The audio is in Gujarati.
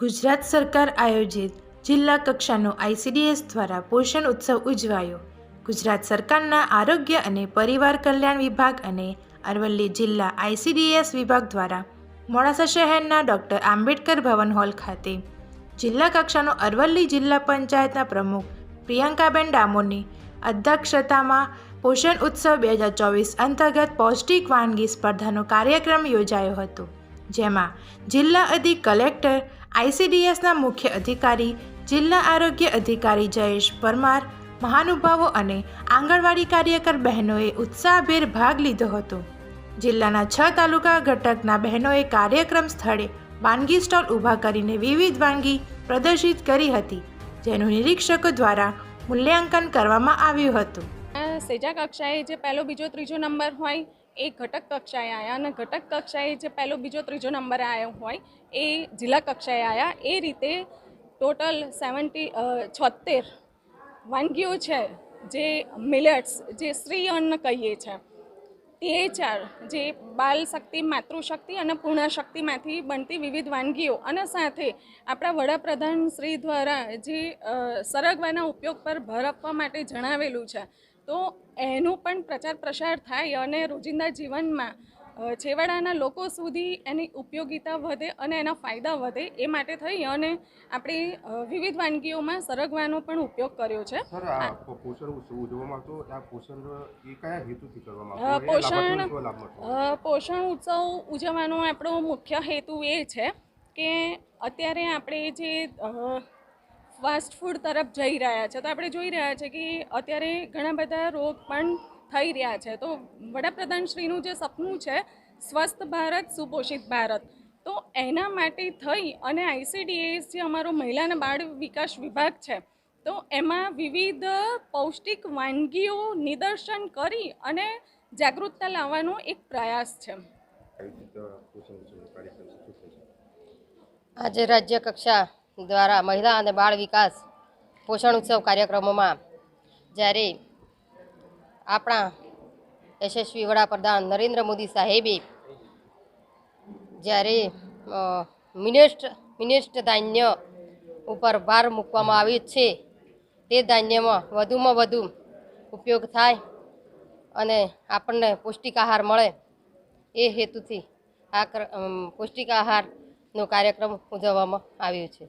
ગુજરાત સરકાર આયોજિત જિલ્લા કક્ષાનો આઈસીડીએસ દ્વારા પોષણ ઉત્સવ ઉજવાયો. ગુજરાત સરકારના આરોગ્ય અને પરિવાર કલ્યાણ વિભાગ અને અરવલ્લી જિલ્લા આઈસીડીએસ વિભાગ દ્વારા મોડાસા શહેરના ડૉક્ટર આંબેડકર ભવન હોલ ખાતે જિલ્લા કક્ષાનો અરવલ્લી જિલ્લા પંચાયતના પ્રમુખ પ્રિયંકાબેન ડામોરની અધ્યક્ષતામાં પોષણ ઉત્સવ બે હજાર ચોવીસ અંતર્ગત પૌષ્ટિક વાનગી સ્પર્ધાનો કાર્યક્રમ યોજાયો હતો, જેમાં જિલ્લા અધિક કલેક્ટર આઈસીડીએસના મુખ્ય અધિકારી, જિલ્લા આરોગ્ય અધિકારી જયેશ પરમાર, મહાનુભાવો અને આંગણવાડી કાર્યકર બહેનોએ ઉત્સાહભેર ભાગ લીધો હતો. જિલ્લાના છ તાલુકા ઘટકના બહેનોએ કાર્યક્રમ સ્થળે વાનગી સ્ટોલ ઊભા કરીને વિવિધ વાનગી પ્રદર્શિત કરી હતી, જેનું નિરીક્ષકો દ્વારા મૂલ્યાંકન કરવામાં આવ્યું હતું. સેજા કક્ષાએ જે પહેલો, બીજો, ત્રીજો નંબર હોય એ ઘટક કક્ષાએ આવ્યા અને ઘટક કક્ષાએ જે પહેલો બીજો ત્રીજો નંબર આવ્યો હોય એ જિલ્લા કક્ષાએ આવ્યા એ રીતે ટોટલ સેવન્ટી છોતેર વાનગીઓ છે જે મિલેટ્સ, જે શ્રી અન્ન કહીએ છીએ ચાર જે બાલ શક્તિ, માતૃશક્તિ અને પૂર્ણશક્તિમાંથી બનતી વિવિધ વાનગીઓ અને સાથે આપણા વડાપ્રધાન શ્રી દ્વારા જે સરગવાના ઉપયોગ પર ભર આપવા માટે જણાવેલું છે. તો એનો પણ પ્રચાર પ્રસાર થાય અને રોજિંદા જીવનમાં છેવાડાના લોકો સુધી એની ઉપયોગિતા વધે અને એના ફાયદા વધે એ માટે થઈ અને આપણે વિવિધ વાનગીઓમાં સરગવાનો પણ ઉપયોગ કર્યો છે. પોષણ પોષણ ઉત્સવ ઉજવવાનો આપણો મુખ્ય હેતુ એ છે કે અત્યારે આપણે જે ફાસ્ટ ફૂડ તરફ જઈ રહ્યા છે. તો આપણે જોઈ રહ્યા છે કે અત્યારે ઘણા બધા રોગ પણ થઈ રહ્યા છે. તો વડાપ્રધાનશ્રીનું જે સપનું છે સ્વસ્થ ભારત સુપોષિત ભારત. તો એના માટે થઈ અને આઈસીડીએસ જે અમારો મહિલા અને બાળ વિકાસ વિભાગ છે તો એમાં વિવિધ પૌષ્ટિક વાનગીઓ નિદર્શન કરી અને જાગૃતતા લાવવાનો એક પ્રયાસ છે? આજે રાજ્ય કક્ષા દ્વારા મહિલા અને બાળ વિકાસ પોષણ ઉત્સવ કાર્યક્રમોમાં જ્યારે આપણા યશસ્વી વડાપ્રધાન નરેન્દ્ર મોદી સાહેબે જ્યારે મિનેસ્ટ મિનેસ્ટ ધાન્ય ઉપર ભાર મૂકવામાં આવ્યો છે, તે ધાન્યમાં વધુમાં વધુ ઉપયોગ થાય અને આપણને પૌષ્ટિક આહાર મળે એ હેતુથી આ પૌષ્ટિક આહારનો કાર્યક્રમ ઉજવવામાં આવ્યો છે.